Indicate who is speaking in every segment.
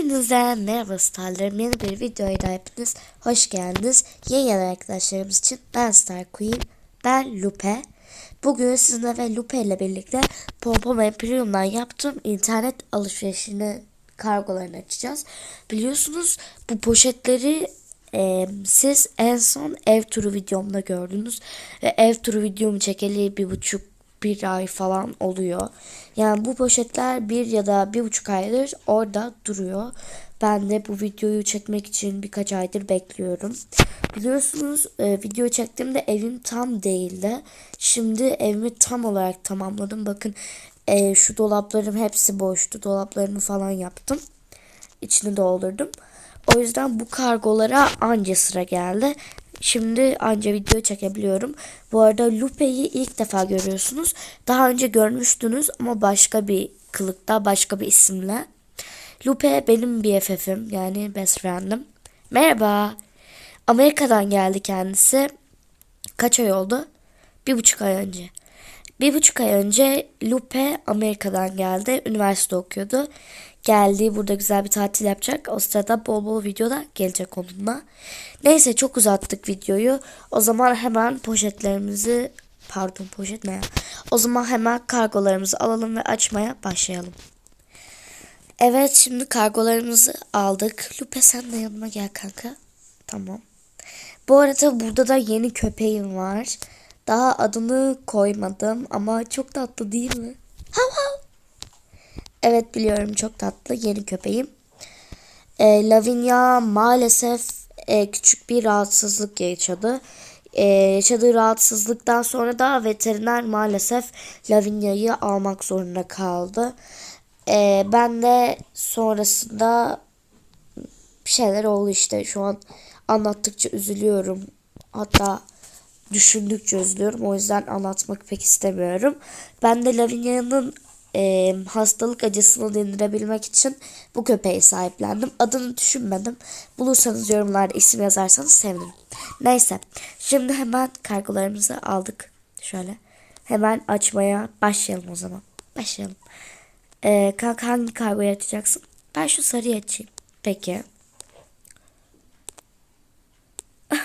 Speaker 1: Hepinize merhaba starlarım. Yeni bir videoya da hepiniz hoş geldiniz. Yeni gelen arkadaşlarımız için ben Star Queen, ben Lupe. Bugün sizinle ve Lupe ile birlikte Pompom Imperium'dan yaptığım internet alışverişini kargolarını açacağız. Biliyorsunuz bu poşetleri e, siz en son ev turu videomda gördünüz. Ve ev turu videomu çekeli bir buçuk bir ay falan oluyor. Yani bu poşetler bir ya da bir buçuk aydır orada duruyor. Ben de bu videoyu çekmek için birkaç aydır bekliyorum. Biliyorsunuz e, video çektiğimde evim tam değildi. Şimdi evimi tam olarak tamamladım. Bakın e, şu dolaplarım hepsi boştu. Dolaplarımı falan yaptım. İçini doldurdum. O yüzden bu kargolara anca sıra geldi. Şimdi anca video çekebiliyorum. Bu arada Lupe'yi ilk defa görüyorsunuz. Daha önce görmüştünüz ama başka bir kılıkta, başka bir isimle. Lupe benim BFF'im yani best friend'im. Merhaba. Amerika'dan geldi kendisi. Kaç ay oldu? Bir buçuk ay önce. Bir buçuk ay önce Lupe Amerika'dan geldi. Üniversite okuyordu. Geldi burada güzel bir tatil yapacak. O sırada bol bol video da gelecek onunla. Neyse çok uzattık videoyu. O zaman hemen poşetlerimizi pardon poşet ne ya? O zaman hemen kargolarımızı alalım ve açmaya başlayalım. Evet şimdi kargolarımızı aldık. Lupe sen de yanıma gel kanka. Tamam. Bu arada burada da yeni köpeğim var. Daha adını koymadım ama çok tatlı değil mi? Hav hav. Evet biliyorum çok tatlı yeni köpeğim. E, Lavinia maalesef e, küçük bir rahatsızlık yaşadı. E, yaşadığı rahatsızlıktan sonra da veteriner maalesef Lavinia'yı almak zorunda kaldı. E, ben de sonrasında bir şeyler oldu işte şu an anlattıkça üzülüyorum. Hatta düşündükçe üzülüyorum. O yüzden anlatmak pek istemiyorum. Ben de Lavinia'nın e, hastalık acısını dindirebilmek için bu köpeği sahiplendim. Adını düşünmedim. Bulursanız yorumlarda isim yazarsanız sevinirim. Neyse. Şimdi hemen kargolarımızı aldık. Şöyle. Hemen açmaya başlayalım o zaman. Başlayalım. E, kanka hangi kargoyu açacaksın? Ben şu sarıyı açayım. Peki.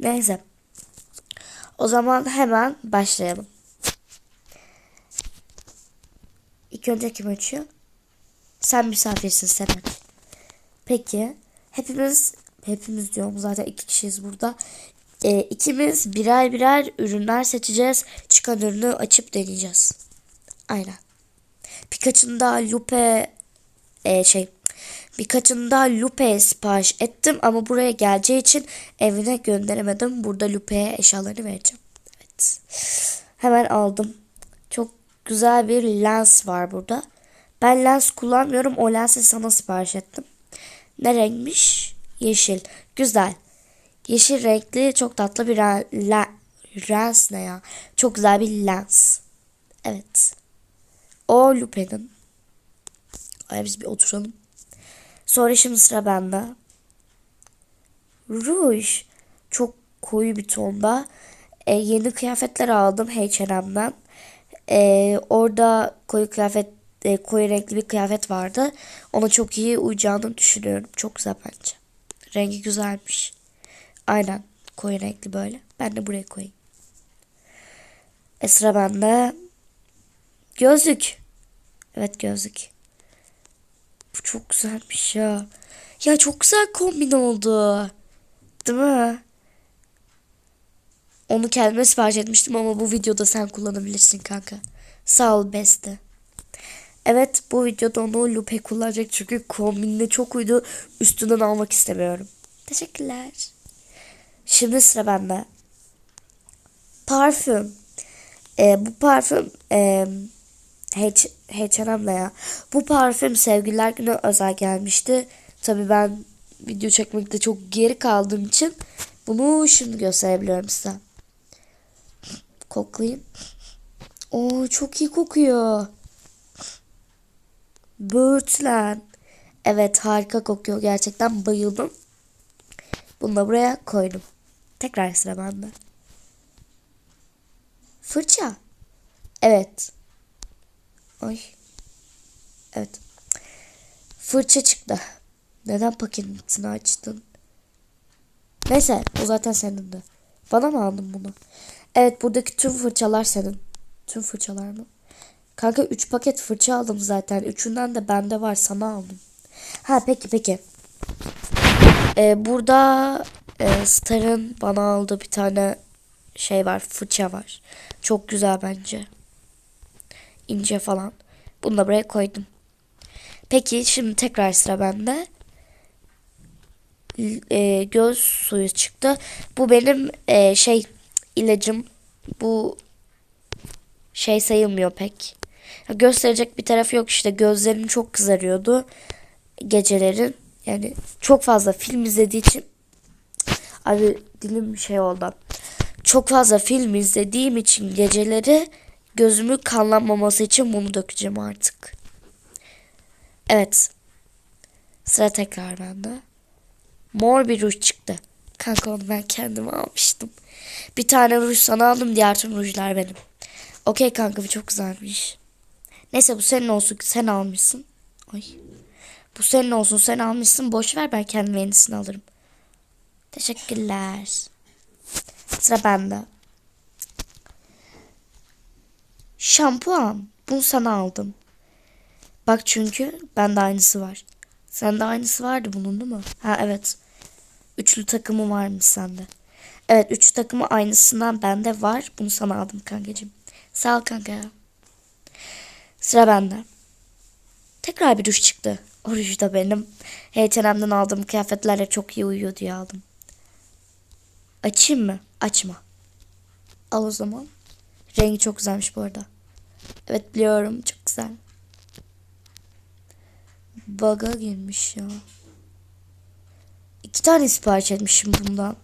Speaker 1: Neyse. O zaman hemen başlayalım. İlk önce kim açıyor? Sen misafirsin sen. Peki. Hepimiz hepimiz diyorum zaten iki kişiyiz burada. E, ikimiz birer birer ürünler seçeceğiz. Çıkan ürünü açıp deneyeceğiz. Aynen. Birkaçını da Lupe e, şey birkaçını da Lupe'ye sipariş ettim ama buraya geleceği için evine gönderemedim. Burada Lupe'ye eşyalarını vereceğim. Evet. Hemen aldım. Çok güzel bir lens var burada. Ben lens kullanmıyorum. O lensi sana sipariş ettim. Ne renkmiş? Yeşil. Güzel. Yeşil renkli çok tatlı bir lens ne ya? Çok güzel bir lens. Evet. O Lupe'nin. Ay biz bir oturalım. Sonra şimdi sıra bende. Ruj. Çok koyu bir tonda. E, yeni kıyafetler aldım H&M'den. E, orada koyu kıyafet e, koyu renkli bir kıyafet vardı. Ona çok iyi uyacağını düşünüyorum. Çok güzel bence. Rengi güzelmiş. Aynen. Koyu renkli böyle. Ben de buraya koyayım. E sıra bende. Gözlük. Evet gözlük. Bu çok güzelmiş ya. Ya çok güzel kombin oldu. Değil mi? Onu kendime sipariş etmiştim ama bu videoda sen kullanabilirsin kanka. Sağ ol beste. Evet bu videoda onu Lupe kullanacak çünkü kombinle çok uydu. Üstünden almak istemiyorum. Teşekkürler. Şimdi sıra bende. Parfüm. Ee, bu parfüm e, H&M'le ya. Bu parfüm sevgililer günü özel gelmişti. Tabi ben video çekmekte çok geri kaldığım için bunu şimdi gösterebiliyorum size. Koklayayım. Oo çok iyi kokuyor. Birdland. Evet harika kokuyor. Gerçekten bayıldım. Bunu da buraya koydum. Tekrar sıra bende. Fırça. Evet. Ay. Evet. fırça çıktı. Neden paketini açtın? Neyse o zaten senin de. Bana mı aldın bunu? Evet buradaki tüm fırçalar senin. Tüm fırçalar mı? Kanka 3 paket fırça aldım zaten. Üçünden de bende var sana aldım. Ha peki peki. Ee, burada e, Star'ın bana aldığı bir tane şey var. Fırça var. Çok güzel bence. İnce falan. Bunu da buraya koydum. Peki şimdi tekrar sıra bende. E, göz suyu çıktı. Bu benim e, şey ilacım. Bu şey sayılmıyor pek. Gösterecek bir tarafı yok işte. Gözlerim çok kızarıyordu gecelerin. Yani çok fazla film izlediği için abi dilim şey oldu. Çok fazla film izlediğim için geceleri gözümü kanlanmaması için bunu dökeceğim artık. Evet. Sıra tekrar bende. Mor bir ruj çıktı. Kanka onu ben kendime almıştım. Bir tane ruj sana aldım. Diğer tüm rujlar benim. Okey kanka bu çok güzelmiş. Neyse bu senin olsun. Sen almışsın. Ay. Bu senin olsun. Sen almışsın. Boş ver ben kendime yenisini alırım. Teşekkürler. Sıra bende. Şampuan. Bunu sana aldım. Bak çünkü bende aynısı var. Sende aynısı vardı bunun değil mi? Ha evet. Üçlü takımı varmış sende. Evet üç takımı aynısından bende var. Bunu sana aldım kankacığım. Sağ ol kanka. Sıra bende. Tekrar bir ruj çıktı. O ruj da benim. H&M'den aldığım kıyafetlerle çok iyi uyuyor diye aldım. Açayım mı? Açma. Al o zaman. Rengi çok güzelmiş bu arada. Evet biliyorum çok güzel. Baga girmiş ya. İki tane sipariş etmişim bundan.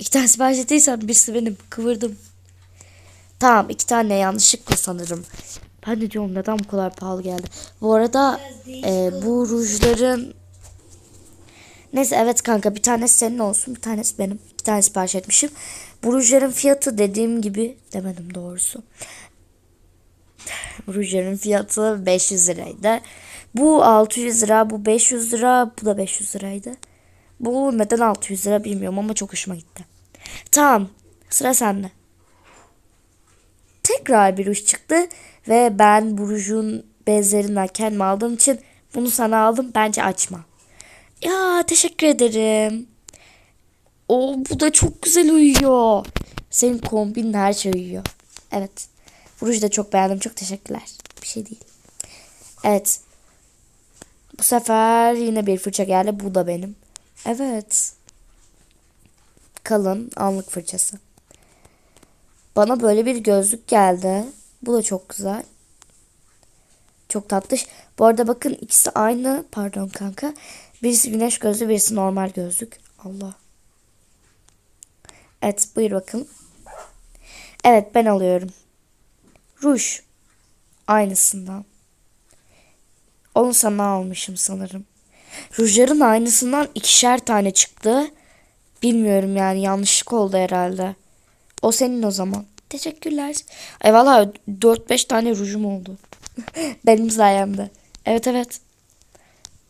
Speaker 1: İki tane sipariş ettiysem birisi benim. Kıvırdım. Tamam iki tane yanlışlıkla sanırım. Ben de diyorum neden bu kadar pahalı geldi. Bu arada e, bu rujların Neyse evet kanka bir tanesi senin olsun bir tanesi benim. İki tane sipariş etmişim. Bu rujların fiyatı dediğim gibi demedim doğrusu. Rujların fiyatı 500 liraydı. Bu 600 lira, bu 500 lira, bu da 500 liraydı. Bu neden 600 lira bilmiyorum ama çok hoşuma gitti. Tamam sıra sende. Tekrar bir ruj çıktı ve ben bu rujun benzerinden kendime aldığım için bunu sana aldım. Bence açma. Ya teşekkür ederim. O bu da çok güzel uyuyor. Senin kombinin her şey uyuyor. Evet. Bu ruju da çok beğendim. Çok teşekkürler. Bir şey değil. Evet. Bu sefer yine bir fırça geldi. Bu da benim. Evet. Kalın anlık fırçası. Bana böyle bir gözlük geldi. Bu da çok güzel. Çok tatlış. Bu arada bakın ikisi aynı. Pardon kanka. Birisi güneş gözlü, birisi normal gözlük. Allah. Evet buyur bakın. Evet ben alıyorum. Ruj. Aynısından. Onu sana almışım sanırım. Rujların aynısından ikişer tane çıktı. Bilmiyorum yani yanlışlık oldu herhalde. O senin o zaman. Teşekkürler. Ay valla 4-5 tane rujum oldu. Benim sayemde. Evet evet.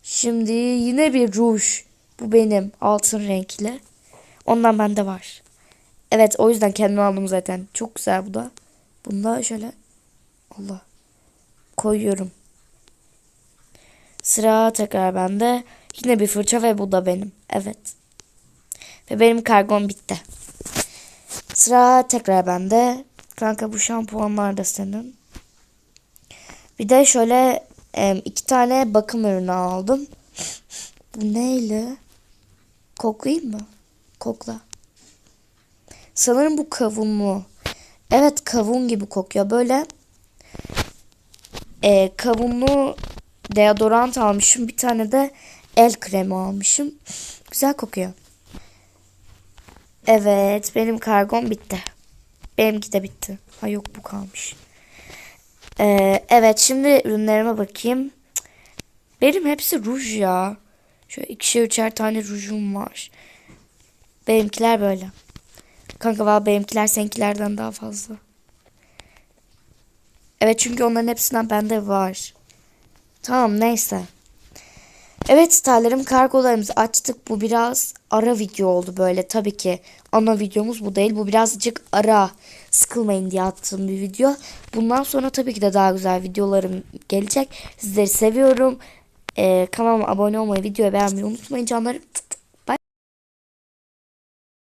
Speaker 1: Şimdi yine bir ruj. Bu benim altın renkli. Ondan bende var. Evet o yüzden kendime aldım zaten. Çok güzel bu da. Bunu da şöyle Allah koyuyorum. Sıra tekrar bende. Yine bir fırça ve bu da benim. Evet. Ve benim kargom bitti. Sıra tekrar bende. Kanka bu şampuanlar da senin. Bir de şöyle iki tane bakım ürünü aldım. Bu neyle? Koklayayım mı? Kokla. Sanırım bu kavunlu. Evet kavun gibi kokuyor. Böyle e, kavunlu deodorant almışım. Bir tane de el kremi almışım. Güzel kokuyor. Evet benim kargom bitti. Benimki de bitti. Ha yok bu kalmış. Ee, evet şimdi ürünlerime bakayım. Benim hepsi ruj ya. Şöyle ikişer üçer tane rujum var. Benimkiler böyle. Kanka valla benimkiler seninkilerden daha fazla. Evet çünkü onların hepsinden bende var. Tamam neyse. Evet starlarım kargolarımızı açtık. Bu biraz ara video oldu böyle. Tabii ki ana videomuz bu değil. Bu birazcık ara sıkılmayın diye attığım bir video. Bundan sonra tabii ki de daha güzel videolarım gelecek. Sizleri seviyorum. Ee, kanalıma abone olmayı, videoyu beğenmeyi unutmayın canlarım.